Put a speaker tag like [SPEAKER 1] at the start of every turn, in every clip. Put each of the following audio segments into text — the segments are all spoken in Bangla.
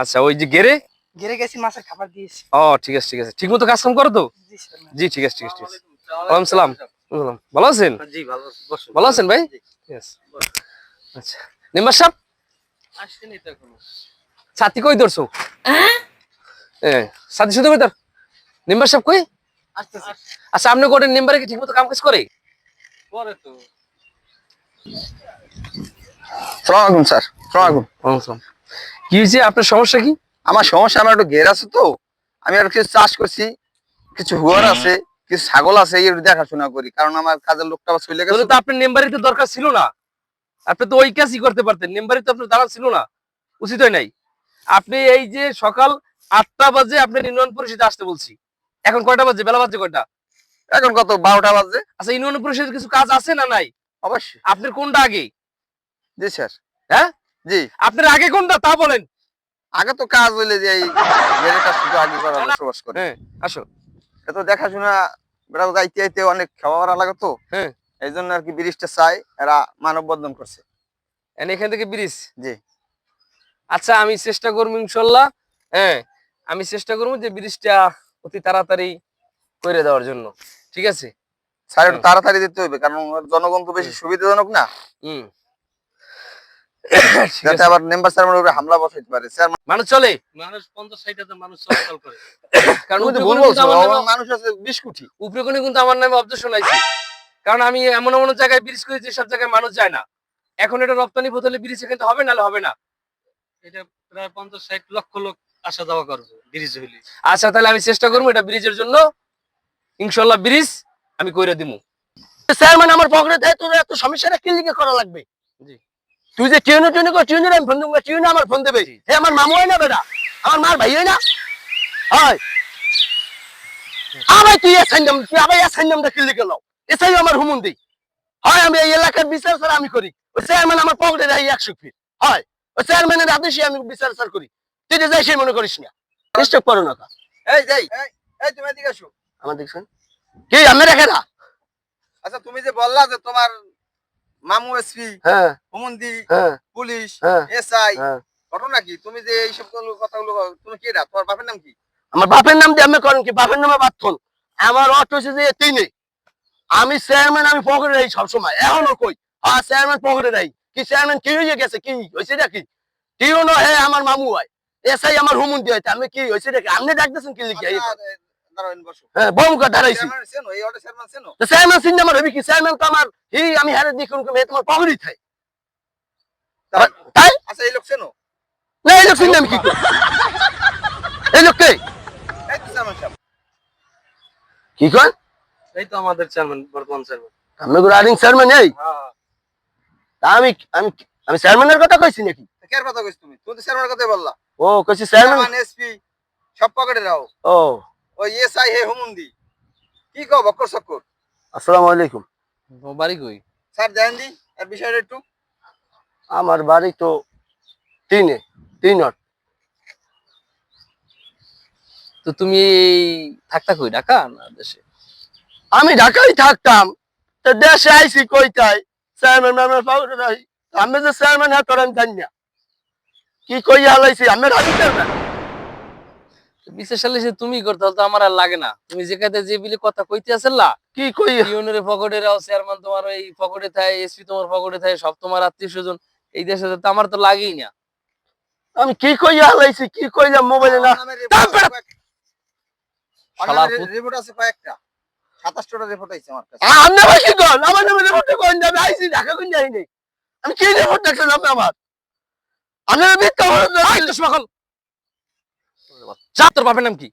[SPEAKER 1] আচ্ছা ওই যে গেরে?
[SPEAKER 2] ঘেরে গেছি মাছের খাবার দিয়েছি।
[SPEAKER 1] ও ঠিক আছে ঠিক আছে। ঠিক মতো কাজ কাম করো তো?
[SPEAKER 2] জি
[SPEAKER 1] ঠিক আছে ঠিক আছে ঠিক আছে। ওয়ালাইকুম সালাম। ভালো আছেন?
[SPEAKER 3] জি ভালো
[SPEAKER 1] ভালো আছেন ভাই. আচ্ছা। মেম্বার সাহেব?
[SPEAKER 3] আসেনি তো এখনও।
[SPEAKER 1] ছাতি কই ধরছো? হ্যাঁ? সাথে সাথে কই ধর? মেম্বার সাহেব কই? আচ্ছা আপনি কোটের মেম্বারে কি ঠিক মতো কাম কাজ করে?
[SPEAKER 3] পরে তো।
[SPEAKER 4] সালাম আলাইকুম স্যার। সালাম আলাইকুম
[SPEAKER 1] ওয়ালাইকুম সালাম। কি হয়েছে? আপনার সমস্যা কি?
[SPEAKER 4] আমার সমস্যা আমার একটু ঘের আছে তো। আমি আর কিছু চাষ করছি কিছু হুয়ার আছে কিছু ছাগল আছে এই দেখাশোনা করি কারণ আমার কাজের লোকটা আবার চলে গেছে।
[SPEAKER 1] তো আপনার মেম্বারই তো দরকার ছিল না। আপনি তো ওই কাজই করতে পারতেন মেম্বারই তো আপনার দাঁড়ান ছিল না। উচিত হয় নাই। আপনি এই যে সকাল আটটা বাজে আপনার ইউনিয়ন পরিষদে আসতে বলছি। এখন কয়টা বাজে? বেলা বাজে কয়টা?
[SPEAKER 4] এখন কত? বারোটা বাজে।
[SPEAKER 1] আচ্ছা ইউনিয়ন পরিষদের কিছু কাজ আছে না নাই?
[SPEAKER 4] অবশ্যই।
[SPEAKER 1] আপনার কোনটা আগে?
[SPEAKER 4] জি স্যার।
[SPEAKER 1] হ্যাঁ?
[SPEAKER 4] জি।
[SPEAKER 1] আপনার আগে কোনটা? তা বলেন।
[SPEAKER 4] আগে তো কাজ হইলে যে এই শুধু আগে করা বসবাস করে।
[SPEAKER 1] হ্যাঁ আসো
[SPEAKER 4] এত দেখাশোনা বেড়া যাইতে যাইতে অনেক খাওয়া লাগে তো।
[SPEAKER 1] হ্যাঁ।
[SPEAKER 4] এই জন্য আর কি ব্রিজটা চাই এরা মানব বন্ধন করছে
[SPEAKER 1] এখান থেকে ব্রিজ?
[SPEAKER 4] জি।
[SPEAKER 1] আচ্ছা আমি চেষ্টা করব ইনশাল্লাহ। হ্যাঁ আমি চেষ্টা করব যে ব্রিজটা অতি তাড়াতাড়ি করে দেওয়ার জন্য। ঠিক আছে?
[SPEAKER 4] স্যার একটু তাড়াতাড়ি দিতে হবে কারণ জনগণ তো বেশি সুবিধাজনক না।
[SPEAKER 1] হুম।
[SPEAKER 4] যাতে আবার মেম্বার স্যার উপরে হামলা বসাইতে পারে।
[SPEAKER 1] মানুষ চলে?
[SPEAKER 3] মানুষ পঞ্চাশ ষাট হাজার মানুষ চলাচল করে।
[SPEAKER 1] কারণ
[SPEAKER 4] ভুল বলছো
[SPEAKER 1] কিন্তু
[SPEAKER 4] মানুষ আছে বিশ কোটি।
[SPEAKER 1] উপরে কোনো কিন্তু আমার নামে অবজেকশন আইছে। কারণ আমি এমন এমন জায়গায় ব্রিজ করেছি সব জায়গায় মানুষ যায় না। এখন এটা রপ্তানি বোতলে ব্রিজ এখানে হবে নাহলে হবে না।
[SPEAKER 3] এটা প্রায় পঞ্চাশ ষাট লক্ষ লোক আসা যাওয়া করবে ব্রিজ হইলে।
[SPEAKER 1] আচ্ছা তাহলে আমি চেষ্টা করব এটা ব্রিজের জন্য। ইনশাল্লাহ ব্রিজ আমি কইরা দিমু।
[SPEAKER 5] চেয়ারম্যান আমার পকেটে দেয় তোর এত সমস্যাটা কি লিখে করা লাগবে?
[SPEAKER 1] জি।
[SPEAKER 5] তুই যে টিউনে টিউনে কর টিউনে আমি ফোন দেবো টিউনে আমার ফোন দেবে। হে আমার মামু হয় না বেটা? আমার মার ভাই হয় না? হয়। আবার তুই এসাইন নাম তুই আবার এসাইন নামটা এসাই আমার হুমুন দি হয় আমি এই এলাকার বিচার স্যার আমি করি। ওই চেয়ারম্যান আমার পকেটে দেয় একশো ফিট হয়। ওই চেয়ারম্যানের আদেশে আমি বিচার স্যার করি। তুই যে যাই সেই মনে করিস না। ডিস্টার্ব করো না
[SPEAKER 4] এই যাই। এই তুমি এদিকে আসো।
[SPEAKER 5] আমার দেখছেন কি আমি রেখে না
[SPEAKER 4] আচ্ছা তুমি যে বললা যে তোমার মামু এসপি
[SPEAKER 5] হ্যাঁ।
[SPEAKER 4] হুমন্দি
[SPEAKER 5] হ্যাঁ।
[SPEAKER 4] পুলিশ
[SPEAKER 5] হ্যাঁ।
[SPEAKER 4] এসআই
[SPEAKER 5] হ্যাঁ।
[SPEAKER 4] ঘটনা কি? তুমি যে এইসব গুলো- কথাগুলো তুমি কি এটা তোমার বাপের নাম কি?
[SPEAKER 5] আমার বাপের নাম দিয়ে আমি করেন কি? বাপের নামে বাথন আমার অর্থ হচ্ছে যে এতেই নেই। আমি চেয়ারম্যান আমি পকেটে রাখি সবসময়। এখনও কই? হ্যাঁ চেয়ারম্যান পকেটে রাখি কি চেয়ারম্যান কি হয়ে গেছে? কি হয়েছে নাকি কিও না হে আমার মামু হয় এসআই আমার হুমুন দিয়ে আমি কি হয়েছে নাকি আপনি ডাকতেছেন কি লিখে?
[SPEAKER 4] আচ্ছা,
[SPEAKER 5] হ্যাঁ বমকা দাঁড়াইছি।
[SPEAKER 4] চেয়ারম্যান চেনো? চেয়ারম্যান
[SPEAKER 5] চেয়ারম্যান তো আমার এই আমি হারে দেখুন হে তোমার পকেটই থাই তাই?
[SPEAKER 4] আচ্ছা এই লোক চেনো?
[SPEAKER 5] না এই লোক আমি কি এই লোক কে? কি কয়?
[SPEAKER 3] এই তো আমাদের চেয়ারম্যান বর্তমান চেয়ারম্যান।
[SPEAKER 5] আমি চেয়ারম্যান এই। তা আমি আমি আমি চেয়ারম্যানের কথা কইছি নাকি?
[SPEAKER 4] কার কথা কইছ তুমি? তুমি তো চেয়ারম্যানের কথাই বললা।
[SPEAKER 5] ও কইছি চেয়ারম্যান
[SPEAKER 4] এসপি সব পকেটে রাও।
[SPEAKER 5] ও।
[SPEAKER 4] ওই এসআই হে হুমন্দি। কি কও বক্কর চক্কর
[SPEAKER 5] আসসালামু আলাইকুম।
[SPEAKER 1] বাড়ি কই?
[SPEAKER 4] স্যার জানেন দি এর বিষয়টা একটু।
[SPEAKER 5] আমার বাড়ি তো তিনে তিনট
[SPEAKER 1] তো তুমি থাকতা কই ঢাকা না দেশে?
[SPEAKER 5] আমি ঢাকায় থাকতাম। তো দেশে আইসি কইতাই চেয়ারম্যান ম্যামের পাউডার নাই আমি যে চেয়ারম্যান হ্যাঁ করেন জানি না। কি কই হালাইছি আমি রাজি চেয়ারম্যান।
[SPEAKER 1] বিশেষ সালে তুমি করতে হলে তো আমার আর লাগে না। তুমি যেখানে যে বিলে কথা কইতে আসেনলা
[SPEAKER 5] কি কই?
[SPEAKER 1] ইউনিয়নের পকেটে রাও চেয়ারম্যান তোমার এই পকেটে থাকে এসপি তোমার পকেটে থাকে সব তোমার আত্মীয় স্বজন এই দেশে তো আমার তো লাগেই না।
[SPEAKER 5] আমি কি কই হালাইছি কি কইলাম মোবাইলে না
[SPEAKER 4] রিপোর্ট আছে কয়েকটা। সাতাশটা রিপোর্ট আছে আমার কাছে।
[SPEAKER 5] আমি আবার কি কর আমার নামে রিপোর্ট কোন যাবে আইসি ঢাকা কোন যাই নাই আমি কি রিপোর্ট আপনি আমার আমি মিথ্যা
[SPEAKER 1] আই তো সকাল যা তোর বাপের নাম কি?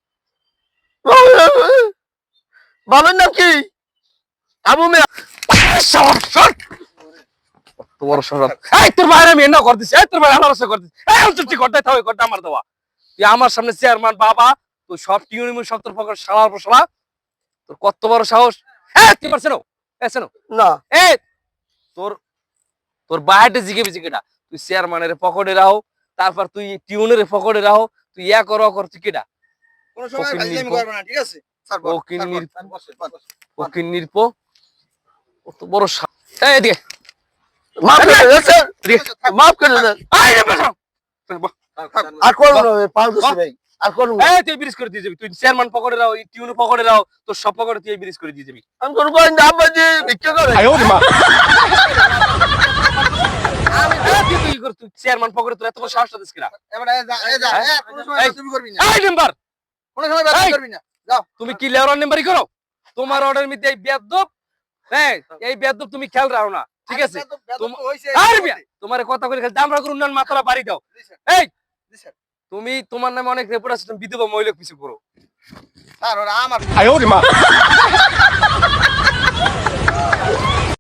[SPEAKER 5] বাবার নাম কি? আবু মিয়া।
[SPEAKER 1] তোমার সরব এই তোর বাইরে আমি এনা করতেছি এই তোর বাইরে আলোচনা করতেছি এই অন্তর করতে থাকবে করতে আমার দেওয়া। তুই আমার সামনে চেয়ারম্যান বাবা তুই সব টিউনি সব তোর পকেট সালার পর সালা তোর কত বড় সাহস। এই তুই পারছ না এই শোনো
[SPEAKER 5] না।
[SPEAKER 1] এই তোর তোর বাইরে জিগে জিগেটা তুই চেয়ারম্যানের পকেটে রাখো তারপর তুই টিউনের পকেটে রাখো তুই ইয়া কর ও কর তুই কেটা
[SPEAKER 4] কোনো সময় ফাইজলামি। করবে না ঠিক আছে?
[SPEAKER 1] নির্ভর।
[SPEAKER 4] স্যার বসে, বল।
[SPEAKER 1] ওকে নির্প। কত বড় এই এদিকে।
[SPEAKER 5] মাফ করে দেন স্যার। মাফ করে দেন।
[SPEAKER 1] আয় রে বেটা
[SPEAKER 5] আর করব না ভাই, দিছি ভাই আর করব
[SPEAKER 1] এই তুই ব্রিজ করে দিয়ে যাবি। তুই চেয়ারম্যান পকেটে রাও টিউনু পকেটে রাও তোর সব পকেটে তুই ব্রিজ করে দিয়ে যাবি।
[SPEAKER 5] আমি কোনো করেন না আব্বা যে ভিক্ষা করে।
[SPEAKER 1] আমি এই তুই চেয়ারম্যান পকেটে তোর এত বড় সাহস দিস কিনা?
[SPEAKER 4] এবার এই যা, এই যা,
[SPEAKER 1] হ্যাঁ?
[SPEAKER 4] এই, কোনো সময়। তুমি করবি না।
[SPEAKER 1] এই নাম্বার
[SPEAKER 4] কোনো সময় ব্যবহার
[SPEAKER 1] এই।
[SPEAKER 4] করবি না।
[SPEAKER 1] তুমি কি লেওরার নাম্বারই করো? তোমার অর্ডার মধ্যে এই বেদব হ্যাঁ এই বেদব তুমি খেয়াল রাখো না ঠিক আছে? তোমার কথা করে খালি দামরা করুন মাথাটা বাড়ি দাও। এই! তুমি তোমার নামে অনেক রেপুট আছে তুমি বিধবা মহিলা পিছু করো।
[SPEAKER 4] আমার